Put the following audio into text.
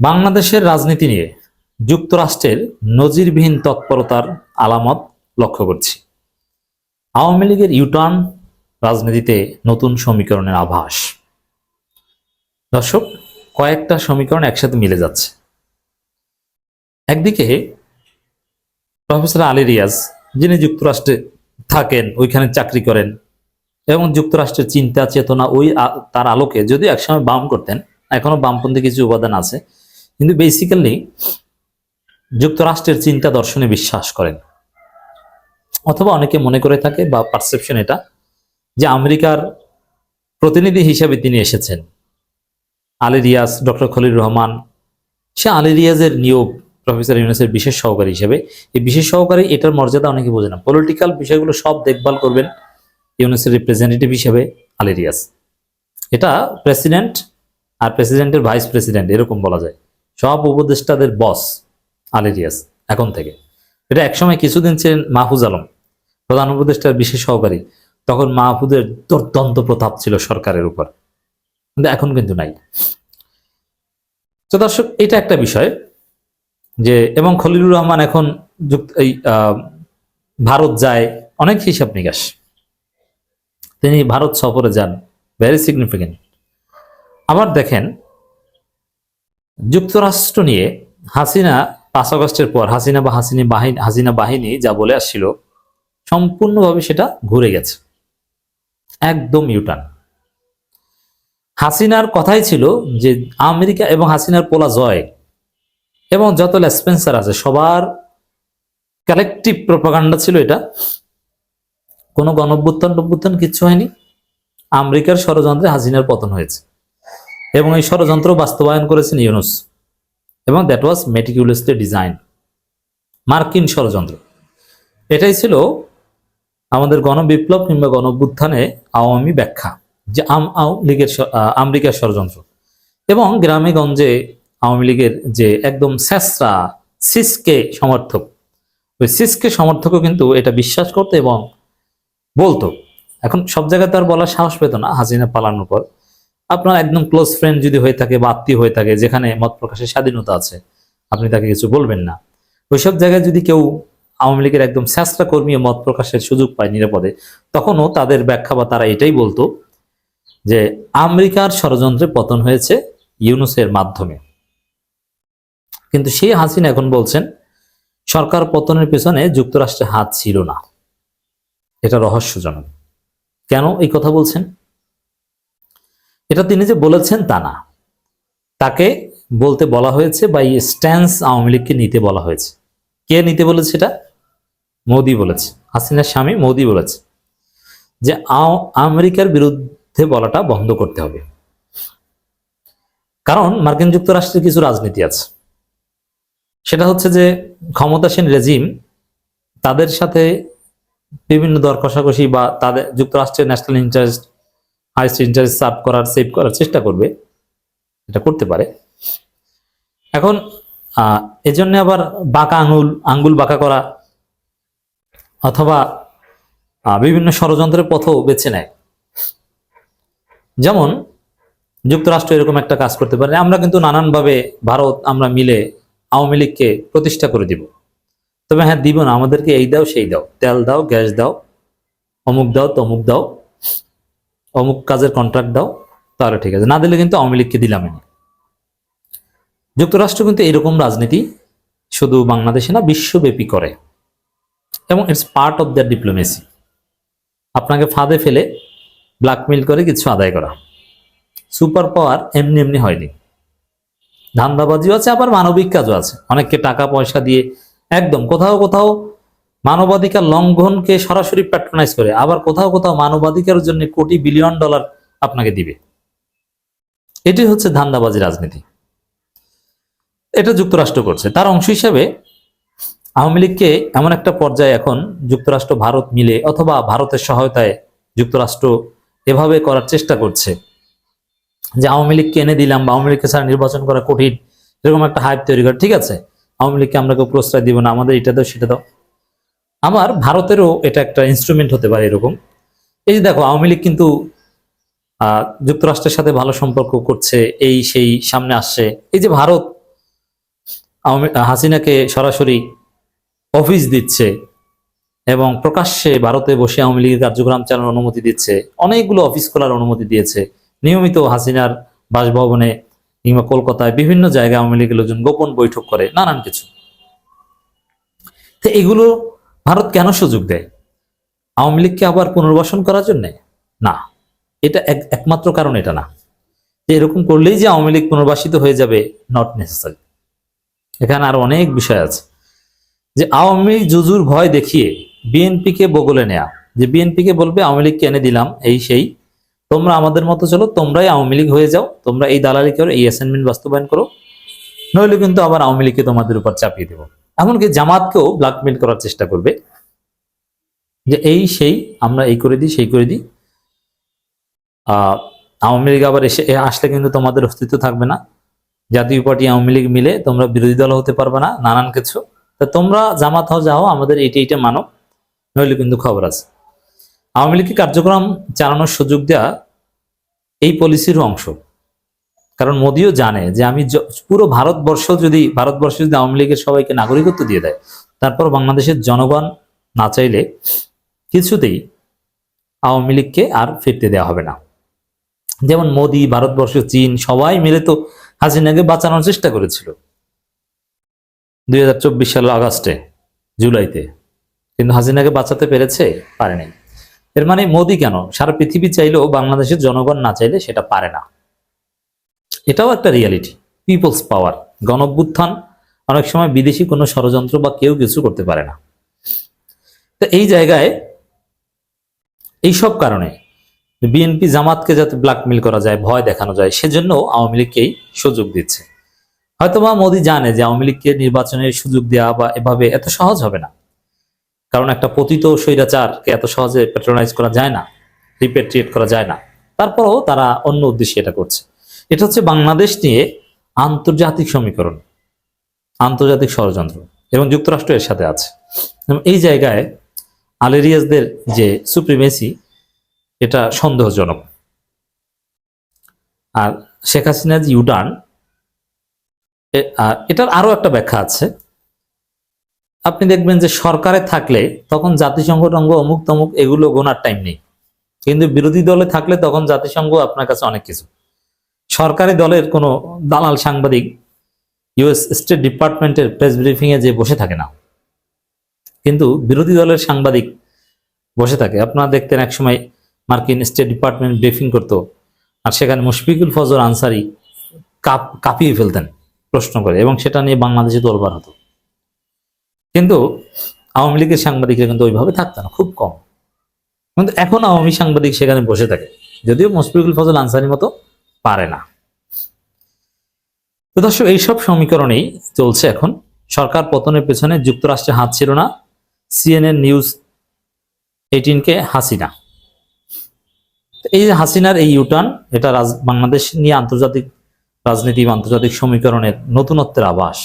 বাংলাদেশের রাজনীতি নিয়ে যুক্তরাষ্ট্রের নজিরবিহীন তৎপরতার আলামত লক্ষ্য করছি। আওয়ামী লীগের ইউটার্ন রাজনীতিতে নতুন সমীকরণের আভাস। দর্শক, কয়েকটা সমীকরণ একসাথে মিলে যাচ্ছে। একদিকে প্রফেসর আলী রিয়াজ, যিনি যুক্তরাষ্ট্রে থাকেন, ওইখানে চাকরি করেন এবং যুক্তরাষ্ট্রের চিন্তা চেতনা ওই তার আলোকে যদিও একসময় বাম করতেন, এখনও বামপন্থী কিছু উপাদান আছে কিন্তু বেসিক্যালি যুক্তরাষ্ট্রের চিন্তা দর্শনে বিশ্বাস করেন। অথবা অনেকে মনে করে থাকে বা পারসেপশন এটা যে আমেরিকার প্রতিনিধি হিসেবে তিনি এসেছেন। আলী রিয়াজ, ডক্টর খলিল রহমান, সে আলী রিয়াজের নিয়োগ প্রফেসর ইউনুসের বিশেষ সহকারী হিসেবে। এই বিশেষ সহকারী এটার মর্যাদা অনেকে বোঝে না। পলিটিক্যাল বিষয়গুলো সব দেখভাল করবেন ইউনুসের রিপ্রেজেন্টেটিভ হিসেবে আলী রিয়াজ। এটা প্রেসিডেন্ট আর প্রেসিডেন্টের ভাইস প্রেসিডেন্ট এরকম বলা যায়। সব উপদেষ্টাদের বস আলী রিয়াজ, এখন থেকে। এটা একসময় কিছুদিন ছিলেন মাহফুজ আলম, প্রধান উপদেষ্টার বিশেষ সহকারী। তখন মাহফুজের দুর্দন্ত প্রতাপ ছিল সরকারের উপর। কিন্তু এখন কিন্তু নাই। তো দর্শক, এটা একটা বিষয় যে, এবং খলিলুর রহমান এখন যুক্ত, এই ভারত যায় অনেক হিসাব নিকাশ। তিনি ভারত সফরে যান ভেরি সিগনিফিকেন্ট আবার দেখেন যুক্তরাষ্ট্র নিয়ে হাসিনা পাঁচ আগস্টের পর হাসিনা বা হাসিনী বাহিনী, হাসিনা বাহিনী যা বলে আসছিল, সম্পূর্ণভাবে সেটা ঘুরে গেছে। একদম ইউটার্ন হাসিনার কথাই ছিল যে আমেরিকা এবং হাসিনার পোলা জয় এবং যত লেসপেন্সার আছে, সবার কালেকটিভ প্রপাগান্ডা ছিল এটা। কোনো গণভ্যুত্থান টভ্যুত্থান কিচ্ছু হয়নি। আমেরিকার ষড়যন্ত্রে হাসিনার পতন হয়েছে। এবং এই ষড়যন্ত্র বাস্তবায়ন করেছেন ইউনুস। এবং দ্যাট ওয়াজ মেটিকুলাসলি ডিজাইন মার্কিন ষড়যন্ত্র। এটাই ছিল আমাদের গণবিপ্লব কিংবা গণভ্যুত্থানে আওয়ামী ব্যাখ্যা যে আওয়ামী লীগের আমেরিকার ষড়যন্ত্র। এবং গ্রামে গঞ্জে আওয়ামী লীগের যে একদম স্যাসরা সিসকে সমর্থক, ওই সিসকে সমর্থকও কিন্তু এটা বিশ্বাস করতো এবং বলতো। এখন সব জায়গায় তো আর বলার সাহস পেত না হাসিনা পালানোর পর। আপনার একদম ক্লোজ ফ্রেন্ড যদি হয়ে থাকে বা আত্মীয় হয়ে থাকে, যেখানে মত প্রকাশের স্বাধীনতা আছে, আপনি তাকে কিছু বলবেন না। ওইসব জায়গায় যদি কেউ আওয়ামী লীগের একদম স্যাসরা কর্মী মত প্রকাশের সুযোগ পায় নিরাপদে, তখনও তাদের ব্যাখ্যা বা তারা এটাই বলতো যে আমেরিকার ষড়যন্ত্রে পতন হয়েছে ইউনুসের মাধ্যমে। কিন্তু সেই হাসিনা এখন বলছেন, সরকার পতনের পেছনে যুক্তরাষ্ট্রের হাত ছিল না। এটা রহস্যজনক। কেন এই কথা বলছেন? এটা তিনি যে বলেছেন তা না। তাকে বলতে বলা হয়েছে বা এই স্ট্যান্স আওয়ামী লীগকে নিতে বলা হয়েছে। কে নিতে বলেছে এটা? মোদি বলেছে। হাসিনার স্বামী মোদি বলেছে যে আমেরিকার বিরুদ্ধে বলাটা বন্ধ করতে হবে। কারণ মার্কিন যুক্তরাষ্ট্রের কিছু রাজনীতি আছে। সেটা হচ্ছে যে ক্ষমতাসীন রেজিম তাদের সাথে বিভিন্ন দর কষাকষি বা তাদের যুক্তরাষ্ট্রের national interest highest interest serve করার সেভ করার চেষ্টা করবে। এটা করতে পারে। এখন এজন্য আবার বাঁকা আঙুল আঙ্গুল বাঁকা করা অথবা বিভিন্ন ষড়যন্ত্রের পথও বেছে নেয়। যেমন, যুক্তরাষ্ট্র এরকম একটা কাজ করতে পারে। আমরা কিন্তু নানানভাবে ভারত, আমরা মিলে আওয়ামী লীগকে প্রতিষ্ঠা করে দিব। তবে হ্যাঁ দিব না। আমাদেরকে এই দাও, সেই দাও। তেল দাও, গ্যাস দাও। অমুক দাও, তমুক দাও। অমুক কাজের কন্ট্রাক্ট দাও, তাহলে ঠিক আছে। না দিলে কিন্তু আওয়ামী লীগকে দিলামই না যুক্তরাষ্ট্র কিন্তু এরকম রাজনীতি শুধু বাংলাদেশে না, বিশ্বব্যাপী করে। এবং it's part of their diplomacy আপনাকে ফাঁদে ফেলে ব্ল্যাকমেইল করে কিছু আদায় করা। সুপার পাওয়ার এমনি এমনি হয়নি। ধান্দাবাজিও আছে, আবার মানবিক কাজও আছে। অনেককে টাকা পয়সা দিয়ে একদম কোথাও কোথাও মানবাধিকার লঙ্ঘনকে সরাসরি প্যাট্রোনাইজ করে। আবার কোথাও কোথাও মানবাধিকারের জন্য কোটি বিলিয়ন ডলার আপনাকে দিবে। এটি হচ্ছে ধান্দাবাজি রাজনীতি। এটা যুক্তরাষ্ট্র করছে। তার অংশ হিসেবে আওয়ামী লীগকে এমন একটা পর্যায়ে এখন যুক্তরাষ্ট্র, ভারত মিলে অথবা ভারতের সহায়তায় যুক্তরাষ্ট্র এভাবে করার চেষ্টা করছে। যে আওয়ামী লীগকে এনে দিলাম বা আওয়ামী লীগকে ছাড়া নির্বাচন করা কঠিন, এরকম একটা হাইপ তৈরি করে। ঠিক আছে, আওয়ামী লীগকে আমরা কেউ প্রশ্রয় দিব না, আমাদের এটা দাও, সেটা দাও। আমার ভারতেরও এটা একটা ইনস্ট্রুমেন্ট হতে পারে এরকম। এই যে দেখো, আওয়ামী লীগ কিন্তু যুক্তরাষ্ট্রের সাথে ভালো সম্পর্ক করছে, এই সেই সামনে আসছে। এই যে ভারত হাসিনাকে সরাসরি অফিস দিচ্ছে এবং প্রকাশ্যে ভারতে বসে আওয়ামী লীগের কার্যক্রম চালানোর অনুমতি দিচ্ছে, অনেকগুলো অফিস খোলার অনুমতি দিয়েছে। নিয়মিত হাসিনার বাসভবনে কিংবা কলকাতায় বিভিন্ন জায়গায় আওয়ামী লীগের লোকজন গোপন বৈঠক করে, নানান কিছু। তো এগুলো ভারত কেন সুযোগ দেয়? আওয়ামী লীগকে আবার পুনর্বাসন করার জন্যে? না, এটা এক- একমাত্র কারণ এটা না। যে এরকম করলেই যে আওয়ামী লীগ পুনর্বাসিত হয়ে যাবে নট নেসেসারি এখানে আরও অনেক বিষয় আছে। যে আওয়ামী জুজুর ভয় দেখিয়ে বিএনপিকে বগলে নেয়া। যে বিএনপিকে বলবে, আওয়ামী লীগকে এনে দিলাম, এই, সেই। তোমরা আমাদের মতো চলো, তোমরাই আওয়ামী লীগ হয়ে যাও, তোমরা এই দালালি করো, এই অ্যাসাইনমেন্ট বাস্তবায়ন করো। নইলে কিন্তু আবার আওয়ামী লীগকে তোমাদের উপর চাপিয়ে দেবো। এমনকি জামাতকেও ব্ল্যাকমেল করার চেষ্টা করবে যে এই, সেই, আমরা এই করে দিই, সেই করে দিই। আওয়ামী লীগ আবার এসে আসলে কিন্তু তোমাদের অস্তিত্ব থাকবে না। জাতীয় পার্টি আওয়ামী লীগ মিলে তোমরা বিরোধী দল হতে পারবে না, নানান কিছু। তা তোমরা জামাত হও যাও আমাদের এইটা এইটা মানো, নইলে কিন্তু খবর আছে। আওয়ামী লীগকে কার্যক্রম চালানোর সুযোগ দেওয়া এই পলিসির অংশ। কারণ মোদিও জানে যে আমি পুরো ভারতবর্ষ যদি ভারতবর্ষ যদি আওয়ামী লীগের সবাইকে নাগরিকত্ব দিয়ে দেয়, তারপর বাংলাদেশের জনগণ না চাইলে কিছুতেই আওয়ামী লীগকে আর ফিরতে দেওয়া হবে না। যেমন মোদি, ভারতবর্ষ, চীন, সবাই মিলে তো হাসিনাকে বাঁচানোর চেষ্টা করেছিল। দুই হাজার চব্বিশ সালের আগস্টে, জুলাইতে। কিন্তু হাসিনাকে বাঁচাতে পেরেছে, পারেনি। এর মানে মোদি কেন? সারা পৃথিবী চাইলেও বাংলাদেশের জনগণ না চাইলে সেটা পারে না। এটাও একটা রিয়ালিটি পিপলস পাওয়ার গণভ্যুত্থান। অনেক সময় বিদেশি কোনো ষড়যন্ত্র বা কেউ কিছু করতে পারে না। তো এই জায়গায়, এইসব কারণে বিএনপি জামাতকে যাতে ব্ল্যাকমেল করা যায়, ভয় দেখানো যায়, সেজন্য আওয়ামী লীগকেই সুযোগ দিচ্ছে। হয়তোবা মোদি জানে যে আওয়ামী লীগকে নির্বাচনের সুযোগ দেওয়া বা এভাবে এত সহজ হবে না। কারণ একটা পতিত স্বৈরাচারকে এত সহজে প্যাট্রোনাইজ করা যায় না রিপেট্রিয়েট করা যায় না। তারপরেও তারা অন্য উদ্দেশ্যে এটা করছে। এটা হচ্ছে বাংলাদেশ নিয়ে আন্তর্জাতিক সমীকরণ, আন্তর্জাতিক ষড়যন্ত্র এবং যুক্তরাষ্ট্র এর সাথে আছে। এই জায়গায় আলেরিয়াসদের যে সুপ্রিমেসি, এটা সন্দেহজনক। আর শেখ ইউটার্ন আর এটার আরও একটা ব্যাখ্যা আছে। আপনি দেখবেন যে সরকারে থাকলে তখন জাতিসংঘ টঙ্গ অমুক তমুক এগুলো গোনার টাইম নেই। কিন্তু বিরোধী দলে থাকলে তখন জাতিসংঘ আপনার কাছে অনেক কিছু। সরকারি দলের কোনো দালাল সাংবাদিক ইউএস স্টেট ডিপার্টমেন্টের প্রেস ব্রিফিং এ যে বসে থাকে না। কিন্তু বিরোধী দলের সাংবাদিক বসে থাকে। আপনারা দেখতেন একসময় মার্কিন স্টেট ডিপার্টমেন্ট ব্রিফিং করতো আর সেখানে মুশফিকুল ফজর আনসারি কাপ, কাঁপিয়ে ফেলতেন প্রশ্ন করে এবং সেটা নিয়ে বাংলাদেশে তোলবার হতো। কিন্তু আওয়ামী লীগের সাংবাদিকরা কিন্তু ওইভাবে থাকতো না, খুব কম। কিন্তু এখন আওয়ামী সাংবাদিক সেখানে বসে থাকে। যদিও মুশফিকুল ফজল আনসারির মতো পারে না। তো দর্শক, এইসব সমীকরণেই চলছে এখন। সরকার পতনের পেছনে যুক্তরাষ্ট্রের হাত ছিল না, সিএনএন নিউজ এইটিনকে হাসিনা। এই হাসিনার এই ইউটার্ন, এটা বাংলাদেশ নিয়ে আন্তর্জাতিক রাজনীতি বা আন্তর্জাতিক সমীকরণের নতুনত্বের আভাস।